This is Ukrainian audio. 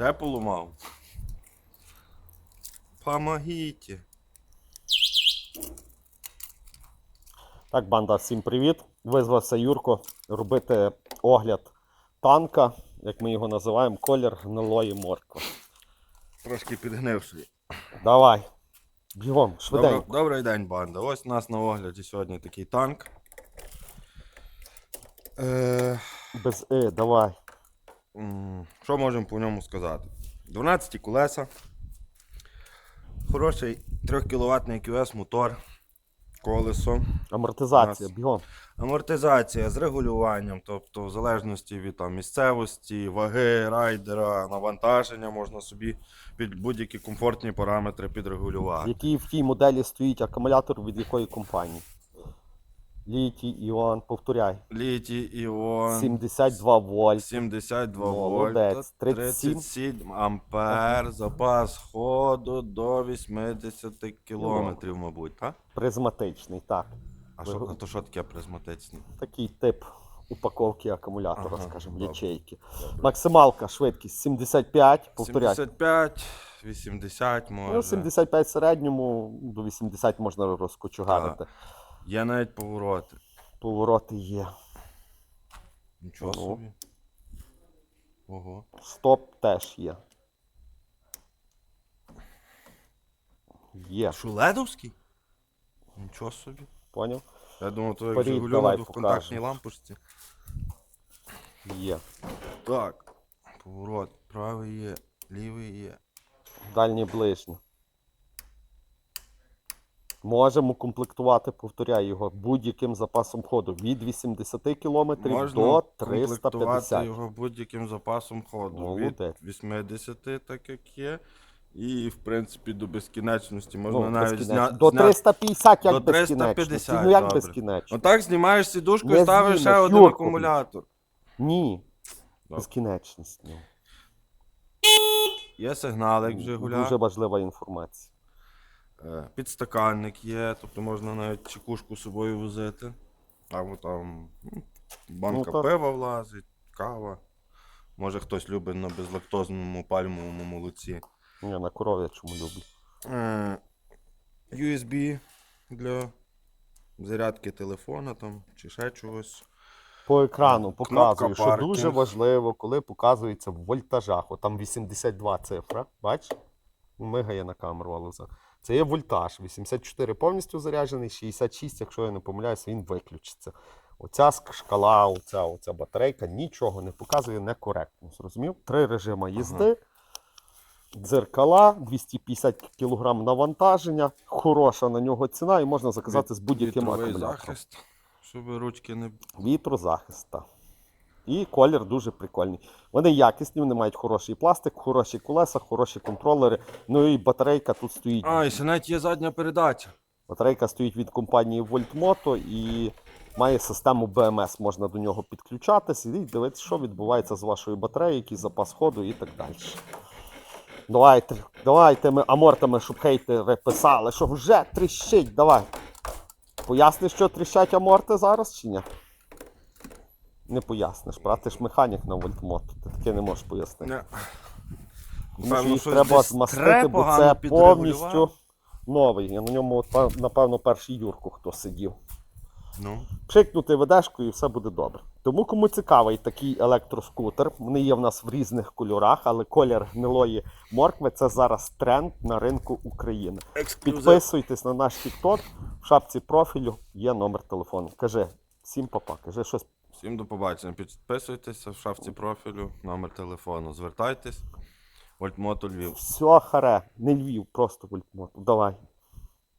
Вже поламав. Помогите. Так, банда, всім привіт. Визвався Юрко робити огляд танка, як ми його називаємо, колір гнилої моркви. Трошки підгнивший. Давай. Бігом, швиденько. добрий день, банда. Ось у нас на огляді сьогодні такий танк. Е, Без и, давай. Що можемо по ньому сказати? 12 колеса. Хороший 3 кВт QS мотор. Колесо. Амортизація, бігом. Амортизація з регулюванням, тобто в залежності від там, місцевості, ваги, райдера, навантаження можна собі під будь-які комфортні параметри підрегулювати. Який в тій моделі стоїть акумулятор від якої компанії? Літій, Іоанн, повторяй. Літій, іон, 72 вольт. 72 Молодець. вольта, 37. 37 ампер, запас ходу до 80 кілометрів, мабуть, так? Призматичний, так. А що, а то що таке призматичний? Такий тип упаковки акумулятора, Ага, скажімо, добре. ячейки. Максималка, швидкість 75, повторяй. 75, 80 може. Ну, 75 в середньому, до 80 можна розкочугарити. Є навіть повороти. Повороти є. Нічого Ого. собі. Ого. Стоп теж є. Є, Шуледовський? Нічого собі. поняв? Я думав, то як Вперед, Жигулю давай, двохконтактній покажемо. лампочці. Є. Так. Поворот. Правий є, лівий є. Дальнє ближнє. Можемо комплектувати, повторяю його, будь-яким запасом ходу від 80 км Можна до комплектувати 350. його будь-яким запасом ходу. Молодець. Від 80, так як є. І, в принципі, до безкінечності можна Ну, навіть безкінечно. зня... До зняти. 350 як До 350, Ну як добре. безкінечно? Отак знімаєш сідушку Не і ставиш ще знімеш, один Юрко, акумулятор. Ні. Безкінечність. Ну. Є сигналик в Жигуля. Дуже важлива інформація. Е, Підстаканник є, тобто можна навіть чекушку з собою возити. Або там банка Ну, пива влазить, кава. Може хтось любить на безлактозному пальмовому молоці. Ні, на коров'ячому люблю. Е, USB для зарядки телефона там, чи ще чогось. По екрану показую, що паркінг. дуже важливо, коли показується в вольтажах. От там 82 цифра, бач? Мигає на камеру, але це є вольтаж. 84 повністю заряджений, 66, якщо я не помиляюся, він виключиться. Оця шкала, оця, оця батарейка нічого не показує некоректно. Зрозумів? Три режими їзди. Дзеркала, 250 кг навантаження, хороша на нього ціна і можна заказати з будь-яким акумулятором. захист, щоб ручки не. Вітрозахист. так. І колір дуже прикольний. Вони якісні, вони мають хороший пластик, хороші колеса, хороші контролери. Ну і батарейка тут стоїть. А, і ще навіть є задня передача. Батарейка стоїть від компанії Voltmoto і має систему BMS. Можна до нього підключатися і дивитися, що відбувається з вашою батареєю, який запас ходу і так далі. Давайте, давайте ми амортами, щоб хейтери писали, що вже тріщить. Давай. Поясниш, що тріщать аморти зараз чи ні? Не поясниш, брат, ти ж механік на вольтмото, ти таке не можеш пояснити. Не. Тому що їх треба змастити, бо це повністю новий. Я на ньому, напевно, перший Юрку хто сидів. Ну. Пшикнути ведешкою і все буде добре. Тому кому цікавий такий електроскутер, вони є в нас в різних кольорах, але колір гнилої моркви це зараз тренд на ринку України. Ексклюзив. Підписуйтесь на наш TikTok, в шапці профілю є номер телефону. Кажи, всім папа, кажи щось. Всім до побачення. Підписуйтеся в шафці профілю, номер телефону. Звертайтесь. Вольтмото Львів. Все харе, не Львів, просто вольтмоту. Давай.